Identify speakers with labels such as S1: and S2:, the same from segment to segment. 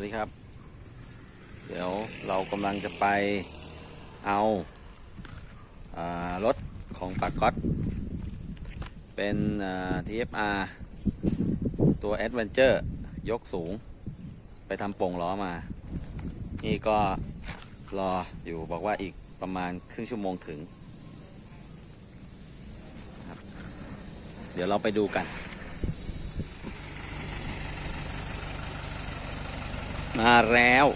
S1: วัสดีครับ เดี๋ยวเรากำลังจะไปเอาารถของปากก๊อตเป็น TFR ตัว Adventure ยกสูง ไปทำโป่งล้อมา นี่ก็รออยู่บอกว่าอีกประมาณครึ่งชั่วโมงถึง เดี๋ยวเราไปดูกัน มาแล้ว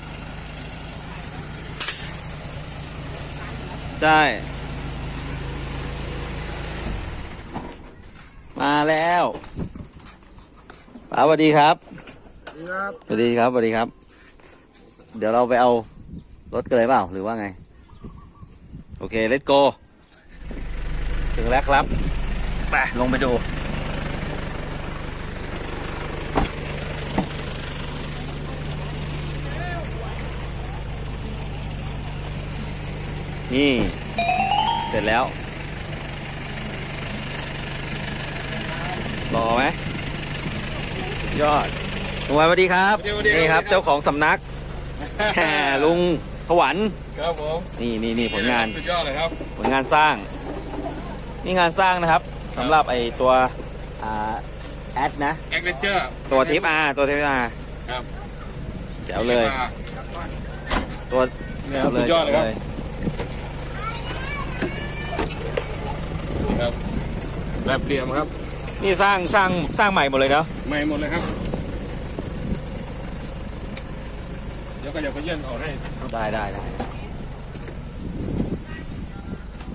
S1: ได้มาแล้วป๋าสวัสดีครับ
S2: ครับ
S1: สวัสดีครับสวัสดีครับ เดี๋ยวเราไปเอารถกันเลยเปล่า หรือว่าไง โอเค เล t โก ถึงแล้วครับ ไป ลงไปดู นี่ เสร็จแล้ว รอไหม ยอดลุงวันสวัสดีครับ
S2: สวัสดี
S1: นี่ครับ
S2: สวัสดีครับ
S1: เจ้าของสำนักแหมลุงถวัน
S2: ครับผม
S1: นี่นี่นี่ผลงาน
S2: สุดยอดเลยครับ
S1: ผลงานสร้าง นี่งานสร้างนะครับสำหรับไอตัวอ่าแอดนะ
S2: แอคเวนเจอร์
S1: ตัวทิปอาตัวทิปอา
S2: ครับ
S1: เดี๋ยวเลย ตัว
S2: เนี่ยครับสุดยอดเลยครับ
S1: จ๋ว
S2: นี่ครับแบบเหลี่ยมครับ
S1: นี่สร้างสร้างสร้างใหม่หมดเลยเนาะ
S2: ใหม่หมดเลยครับ เดี๋ยวก็อยากไปเยี่ยนออกให้
S1: ได้ได้ได้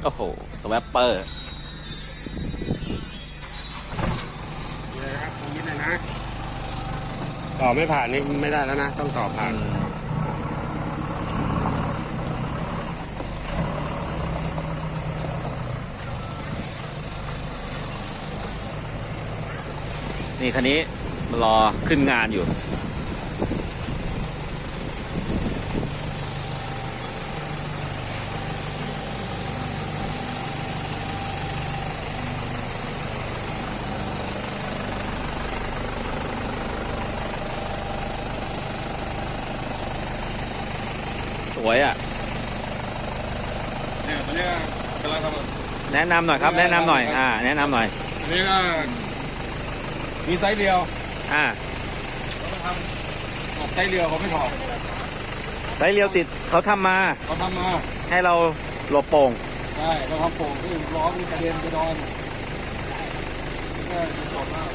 S1: โอ้โหสวปเปอร์
S2: นี่นะครับตรงนี้เลยนะต่อไม่ผ่านนี่ไม่ได้แล้วนะ ต้องต่อผ่าน
S1: นี่คันนี้รอขึ้นงานอยู่ สวยอะ
S2: เนี่ยตอนนี้กำลังทำ
S1: แนะนำหน่อยครับ แนะนำหน่อย อ่า แนะนำหน่อย
S2: อันนี้ก็ มีไซส์เดียว
S1: อ่า
S2: เราทำออกไซส์เดียวเขาไม่ถอด
S1: ไซส์เรียวติดเขาทำมา
S2: เขาทำมา
S1: ให้เราหลบโป่ง
S2: ใช่เราทำโป่งที่ร้อนกระเด็นกระดอนนี่ก็จะจบมาก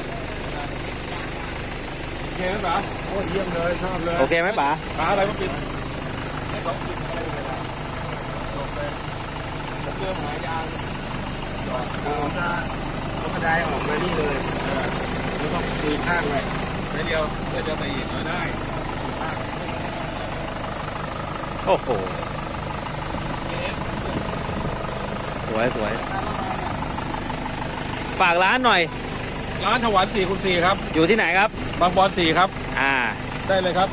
S2: โอเคไหมป๋าโอ้เยี่ยมเลยชอบเลย
S1: โอเคไหมป๋า
S2: ป๋าอะไรมาปิดไม่ต้องปิดอะไรเลยนะจบเลยเรื่องหายางจอดเราจะเอา กระไดออกมานี่เลยเออแล้วต้องตีข้างไว้ใช้เดียวเดี๋ยวจะตีอีกน้อยได้ข้าง
S1: โอ้โห สวยสวย ฝากร้านหน่อย
S2: ร้านถวัน4คูณ4ครับ
S1: อยู่ที่ไหนครับ
S2: บางบอน4ครับ
S1: อ่า
S2: ได้เลยครับ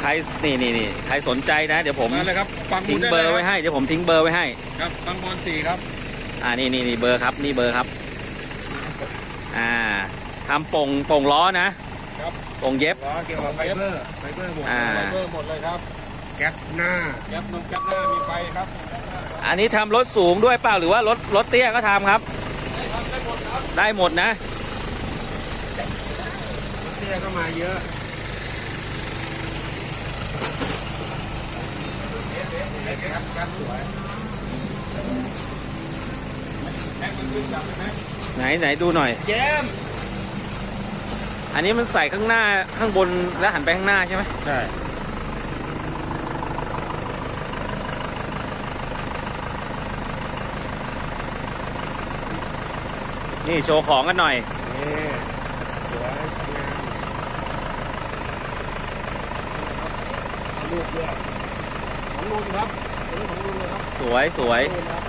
S1: ใครนี่นี่นี่ใครสนใจนะ เดี๋ยวผม
S2: มาเลยครับปัง
S1: ทิ้งเบอร์ไว้ให้ เดี๋ยวผมทิ้งเบอร์ไว้ให้
S2: ครับบางบอน4ครับ
S1: อ่า นี่นี่นี่เบอร์ครับ นี่เบอร์ครับอ่า ทำโป่งโป่งล้อนะครับโป่งเย็บ
S2: ล้อเกี่ยวกับไฟเบอร์ไฟเบอร์หมด
S1: อ่า
S2: ไฟเบอร์หมดเลยครับแก๊ปหน้าแก๊ปนมแก๊ปหน้ามีไฟครับ
S1: อันนี้ทำรถสูงด้วยเปล่าหรือว่ารถรถเตี้ยก็ทำครับ ได้หมดนะ
S2: เตี้ยก็มาเยอะครับแก๊ปสวยแม็กมันขึ้นจับไหม
S1: ไหนไหนดูหน่อย
S2: เจม
S1: อันนี้มันใส่ข้างหน้าข้างบนแล้วหันไปข้างหน้าใช่ไหม
S2: ใช่
S1: นี่โชว์ของกันหน่อย
S2: นี่สวยสวยงามลูกด้วยของลุงครับอันนี้ของลุงเลยครับ
S1: สวยสวย
S2: ลุงครับ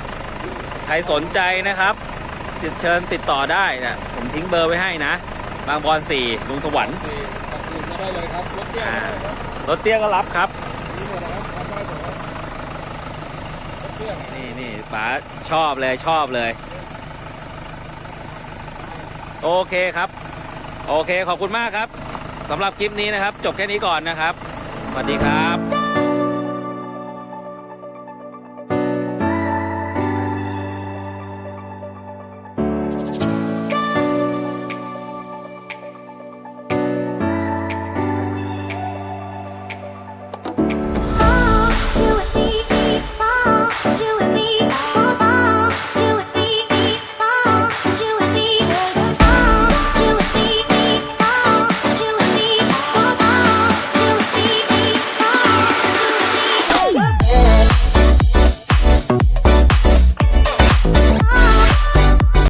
S1: ใครสนใจนะครับติดเชิญติดต่อได้นะผมทิ้งเบอร์ไว้ให้นะ บางบอนสี่ลุงสวรรค์
S2: สี่ตัดอื่นมาได้เลยครับรถเตี้ยมาได้ครับ
S1: รถเตี้ยก็รับครับ
S2: นี่หมดแล้วครับทำได้หมดแล้วรถเตี้ย
S1: นี่นี่ป๋าชอบเลยชอบเลย โอเคครับ โอเคขอบคุณมากครับสำหรับคลิปนี้นะครับ จบแค่นี้ก่อนนะครับสวัสดีครับ